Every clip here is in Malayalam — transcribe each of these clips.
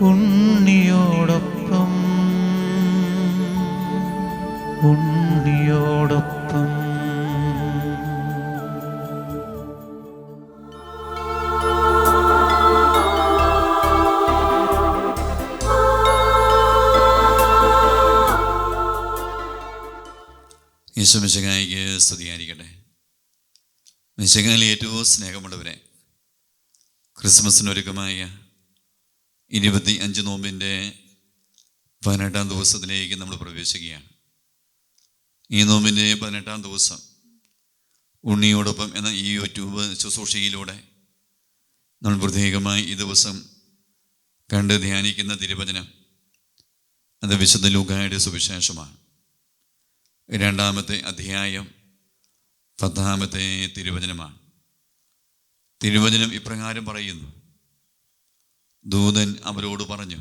ഉണ്ണിയോടൊപ്പം ഉണ്ണിയോടൊപ്പം. യേശുമിശകായിക്ക് സ്തുതിയായിരിക്കട്ടെ. മിശകായിൽ ഏറ്റവും സ്നേഹമുള്ളവരെ ക്രിസ്മസിനൊരുക്കമായ ഇരുപത്തി അഞ്ച് നോമ്പിന്റെ പതിനെട്ടാം ദിവസത്തിലേക്ക് നമ്മൾ പ്രവേശിക്കുകയാണ്. ഈ നോമ്പിന്റെ പതിനെട്ടാം ദിവസം ഉണ്ണിയോടൊപ്പം എന്ന ഈ യൂട്യൂബ് ശുശ്രൂഷയിലൂടെ നമ്മൾ പ്രത്യേകമായി ഈ ദിവസം കണ്ട് ധ്യാനിക്കുന്ന തിരുവചനം അത് വിശുദ്ധ ലൂക്കായുടെ സുവിശേഷമാണ്. രണ്ടാമത്തെ അധ്യായം പത്താമത്തെ തിരുവചനമാണ്. തിരുവചനം ഇപ്രകാരം പറയുന്നു. ദൂതൻ അവരോട് പറഞ്ഞു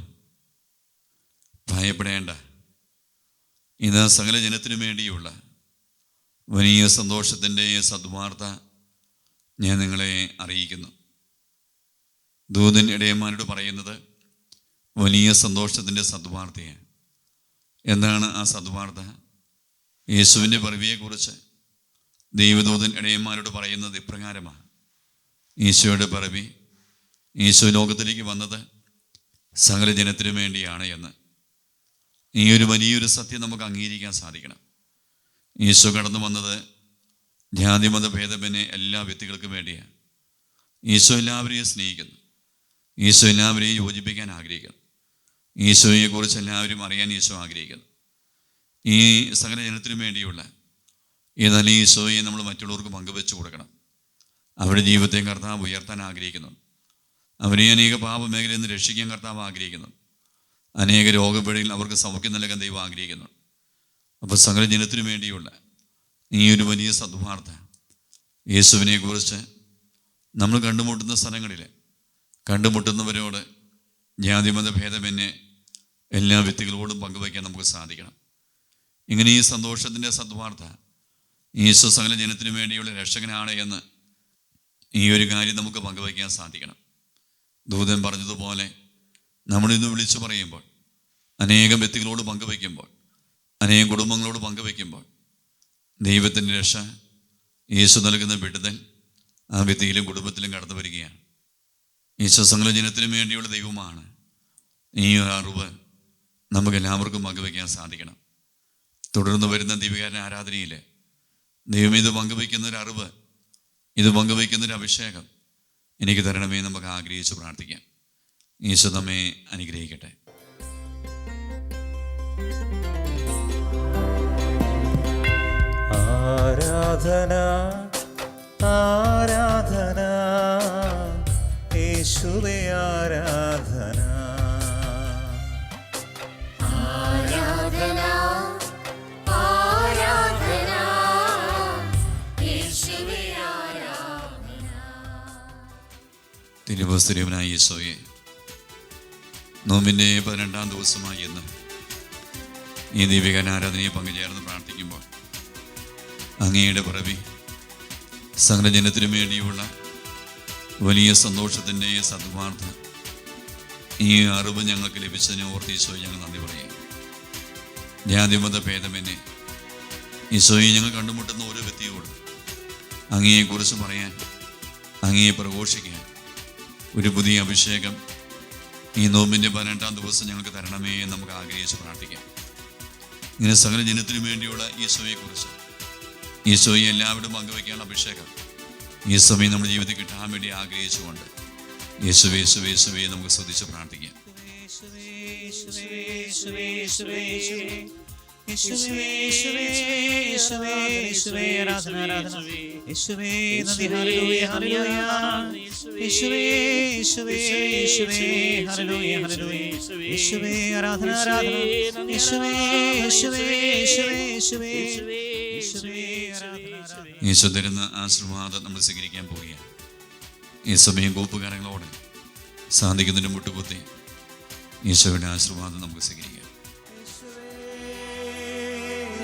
ഭയപ്പെടേണ്ട. ഇത് സകല ജനത്തിനു വേണ്ടിയുള്ള വലിയ സന്തോഷത്തിന്റെ സദ്വാർത്ത ഞാൻ നിങ്ങളെ അറിയിക്കുന്നു. ദൂതൻ ഇടയന്മാരോട് പറയുന്നത് വലിയ സന്തോഷത്തിന്റെ സദ്വാർത്തയാണ്. എന്താണ് ആ സദ്വാർത്ത? യേശുവിന്റെ പിറവിയെക്കുറിച്ച് ദൈവദൂതൻ ഇടയന്മാരോട് പറയുന്നത് ഇപ്രകാരമാണ്. ഈശോയുടെ പിറവി ഈശോ ലോകത്തിലേക്ക് വന്നത് സകല ജനത്തിനു വേണ്ടിയാണ് എന്ന്. ഈ ഒരു വലിയൊരു സത്യം നമുക്ക് അംഗീകരിക്കാൻ സാധിക്കണം. ഈശോ കടന്നു വന്നത് ജാതിമത ഭേദമെന്നെ എല്ലാ വ്യക്തികൾക്കും വേണ്ടിയാണ്. ഈശോ എല്ലാവരെയും സ്നേഹിക്കുന്നു. ഈശോ എല്ലാവരെയും യോജിപ്പിക്കാൻ ആഗ്രഹിക്കുന്നു. ഈശോയെക്കുറിച്ച് എല്ലാവരും അറിയാൻ ഈശോ ആഗ്രഹിക്കുന്നു. ഈ സകല ജനത്തിനു വേണ്ടിയുള്ള ഈ നല്ല ഈശോയെ നമ്മൾ മറ്റുള്ളവർക്ക് പങ്കുവെച്ചു കൊടുക്കണം. അവരുടെ ജീവിതത്തെ കർത്താവ് ഉയർത്താൻ ആഗ്രഹിക്കുന്നു. അവരെ അനേക പാപമേഖലയിൽ നിന്ന് രക്ഷിക്കാൻ കർത്താവ് ആഗ്രഹിക്കുന്നു. അനേക രോഗപീഠയിൽ അവർക്ക് സൗഖ്യം നൽകാൻ ദൈവം ആഗ്രഹിക്കുന്നു. അപ്പോൾ സകല ജനത്തിനു വേണ്ടിയുള്ള ഈ ഒരു വലിയ സദ്വാർത്ത യേശുവിനെ കുറിച്ച് നമ്മൾ കണ്ടുമുട്ടുന്ന സ്ഥലങ്ങളിൽ കണ്ടുമുട്ടുന്നവരോട് ജാതിമത ഭേദമെന്നെ എല്ലാ വ്യക്തികളോടും പങ്കുവയ്ക്കാൻ നമുക്ക് സാധിക്കണം. ഇങ്ങനെ ഈ സന്തോഷത്തിന്റെ സദ്വാർത്ത ഈശോ സകല ജനത്തിനു വേണ്ടിയുള്ള രക്ഷകനാണ് എന്ന് ഈ ഒരു കാര്യം നമുക്ക് പങ്കുവയ്ക്കാൻ സാധിക്കണം. ദൂതൻ പറഞ്ഞതുപോലെ നമ്മളിന്ന് വിളിച്ചു പറയുമ്പോൾ അനേകം വ്യക്തികളോട് പങ്കുവയ്ക്കുമ്പോൾ അനേകം കുടുംബങ്ങളോട് പങ്കുവയ്ക്കുമ്പോൾ ദൈവത്തിന്റെ രക്ഷ യേശു നൽകുന്ന വിടുതൽ ആ വ്യക്തിയിലും കുടുംബത്തിലും കടന്നു വരികയാണ്. സകല ജനത്തിനു വേണ്ടിയുള്ള ദൈവമാണ് ഈ അറിവ് നമുക്ക് എല്ലാവർക്കും പങ്കുവയ്ക്കാൻ സാധിക്കണം. തുടർന്ന് വരുന്ന ദീപികാരൻ ആരാധനയിൽ ദൈവം ഇത് പങ്കുവയ്ക്കുന്നൊരു അറിവ് ഇത് പങ്കുവയ്ക്കുന്നൊരു അഭിഷേകം എനിക്ക് തരണമേ നമുക്ക് ആഗ്രഹിച്ച് പ്രാർത്ഥിക്കാം. ഈശോ നമ്മെ അനുഗ്രഹിക്കട്ടെ. ആരാധന തിരുവസ്തുര്യവനായ യേശോയെ നോമ്പിന്റെ പതിനെട്ടാം ദിവസമായി എന്ന് ഈ ദീപികാരൻ ആരാധനയെ പങ്കുചേർന്ന് പ്രാർത്ഥിക്കുമ്പോൾ അങ്ങയുടെ പിറവി സകലജനത്തിനു വേണ്ടിയുള്ള വലിയ സന്തോഷത്തിന്റെ സദ്വാർത്ത ഈ അറിവ് ഞങ്ങൾക്ക് ലഭിച്ചതിനെ ഓർത്ത് ഈശോയെ ഞങ്ങൾ നന്ദി പറയാം ജാതിമത ഭേദമെന്നെ ഈശോയെ ഞങ്ങൾ കണ്ടുമുട്ടുന്ന ഓരോ വ്യക്തിയോടും അങ്ങയെക്കുറിച്ച് പറയാൻ അങ്ങയെ പ്രഘോഷിക്കാൻ ഒരു പുതിയ അഭിഷേകം. ഈ നോമ്പിന്റെ പതിനെട്ടാം ദിവസം ഞങ്ങൾക്ക് തരണമേ എന്ന് നമുക്ക് ആഗ്രഹിച്ച് പ്രാർത്ഥിക്കാം. ഇങ്ങനെ സകല ജനത്തിനു വേണ്ടിയുള്ള ഈശോയെക്കുറിച്ച്. ഈശോയെ എല്ലാവരും പങ്കുവയ്ക്കാനുള്ള അഭിഷേകം. ഈ സമയം നമ്മുടെ ജീവിതത്തിൽ കിട്ടാൻ വേണ്ടി ആഗ്രഹിച്ചുകൊണ്ട്. യേശുവേ യേശുവേ യേശുവേ നമുക്ക് ശ്രദ്ധിച്ച് പ്രാർത്ഥിക്കാം. ഈശോ തരുന്ന ആശീർവാദം നമ്മൾ സ്വീകരിക്കാൻ പോവുകയാണ് ഈ സമയം കൂപ്പുകാരങ്ങളോട് സാധിക്കുന്നതിന് മുട്ടുകുത്തി ഈശോയുടെ ആശീർവാദം നമുക്ക് സ്വീകരിക്കാം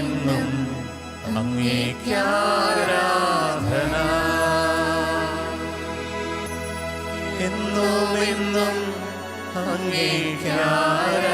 എന്നുമെന്നും അങ്ങേക്കാരാധന എന്നുമെന്നും അങ്ങേക്കാരാധന